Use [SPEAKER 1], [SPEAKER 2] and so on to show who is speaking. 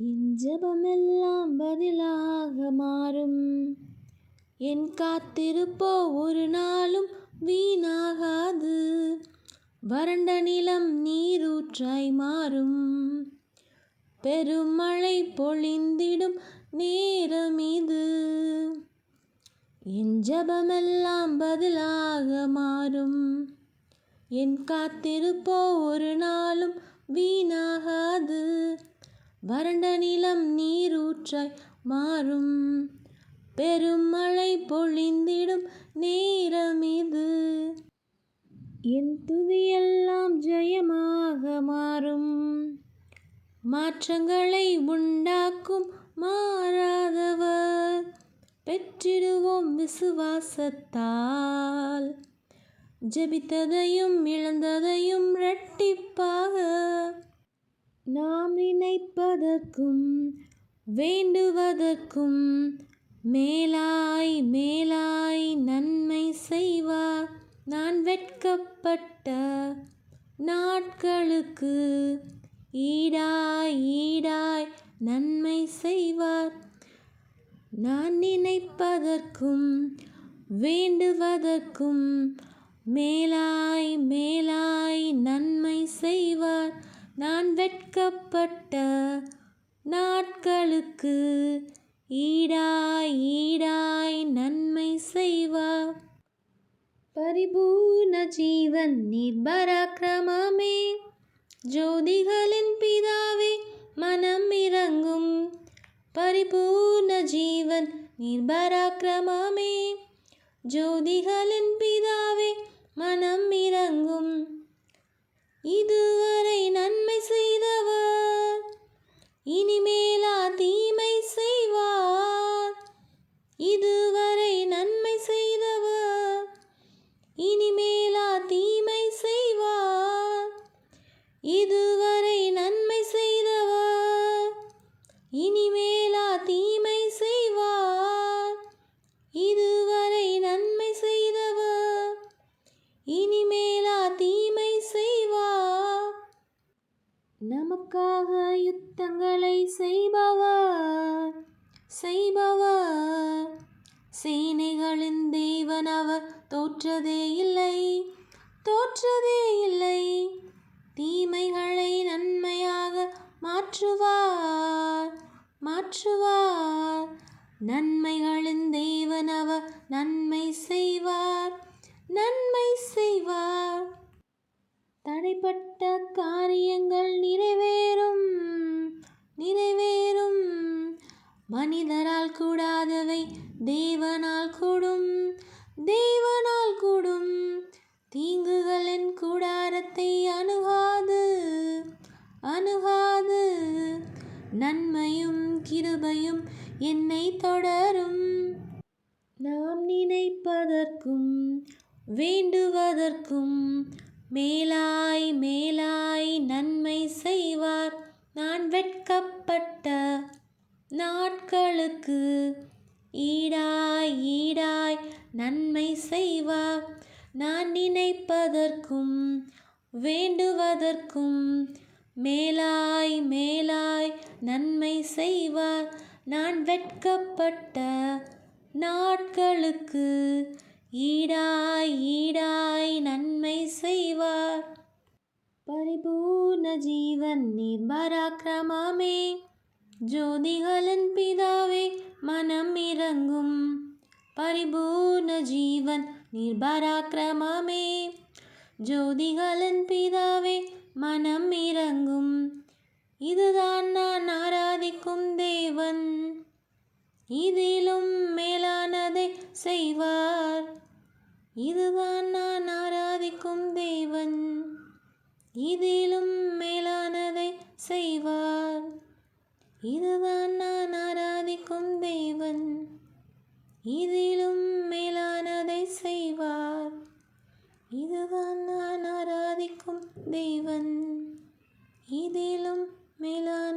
[SPEAKER 1] என் ஜெபமெல்லாம் பதிலாக மாறும். என் காத்திருப்போ ஒரு நாளும் வீணாகாது. வறண்ட நிலம் நீரூற்றாய் மாறும். பெருமழை பொழிந்திடும் நேரம் இது என் ஜபமெல்லாம் பதிலாக மாறும். என் காத்திருப்போ ஒரு நாளும் வீணாகாது. வறண்ட நிலம் நீரூற்றாய் மாறும். பெருமழை பொழிந்திடும் நேரம் இது என் துதியெல்லாம் ஜெயமாக மாறும். மாற்றங்களை உண்டாக்கும் மாறாதவர். பெற்றிடுவோம் விசுவாசத்தால். ஜெபித்ததையும் இழந்ததையும் இரட்டிப்பாக. நாம் நினைப்பதற்கும் வேண்டுவதற்கும் மேலாய் மேலாய் நன்மை செய்வார். நான் வெட்கப்பட்ட நாட்களுக்கு ஈடாய் ஈடாய் நன்மை செய்வார். நான் நினைப்பதற்கும் வேண்டுவதற்கும் மேலாய் மேலாய் நன்மை செய்வார். நான் வெட்கப்பட்ட நாட்களுக்கு ஈடாய் ஈடாய் நன்மை செய்வா. பரிபூர்ண ஜீவன் நீர் பராக்கிரமமே ஜோதிகளின் பிதாவே மனம் இறங்கும். பரிபூர்ண ஜீவன் நீர் பராக்கிரமமே ஜோதிகளின் பிதாவே மனம் இறங்கும். இதுவரை நன்மை செய்த நமக்காக யுத்தங்களை செய்பவர் செய்பவர். சேனைகளின் தேவன் அவர் தோற்றதே இல்லை தோற்றதே இல்லை. தீமைகளை நன்மையாக மாற்றுவார் மாற்றுவார். நன்மைகளின் தேவன் அவர் நன்மை செய்வார் நன்மை செய்வார். தடைப்பட்ட காரியங்கள் நிறைவேறும் நிறைவேறும். மனிதரால் கூடாதவை தேவனால் கூடும் தேவனால் கூடும். தீங்குகளின் கூடாரத்தை அணுகாது அணுகாது. நன்மையும் கிருபையும் என்னை தொடரும். நாம் நினைப்பதற்கும் வேண்டுவதற்கும் மேலாய் மேலாய் நன்மை செய்வார். நான் வெட்கப்பட்ட நாட்களுக்கு ஈடாய் ஈடாய் நன்மை செய்வார். நான் நினைப்பதற்கும் வேண்டுவதற்கும் மேலாய் மேலாய் நன்மை செய்வார். நான் வெட்கப்பட்ட நாட்களுக்கு ஈடாய் ஈடாய் நன்மை செய்வார். பரிபூர்ண ஜீவன் நீர் பராக்கிரமமே ஜோதிகளின் பிதாவே மனம் இறங்கும். பரிபூர்ண ஜீவன் நீர் பராக்கிரமமே ஜோதிகளின் பிதாவே மனம் இறங்கும். இதுதான் நான் ஆராதிக்கும் தேவன். இதிலும் மேலானதை செய்வார் இதுதான் நான் ஆராதிக்கும் தெய்வன் இதிலும் மேலானதை செய்வார். இதுதான் நான் ஆராதிக்கும் தெய்வன் இதிலும் மேலானதை செய்வார். இதுதான் நான் ஆராதிக்கும் தெய்வன் இதிலும் மேலான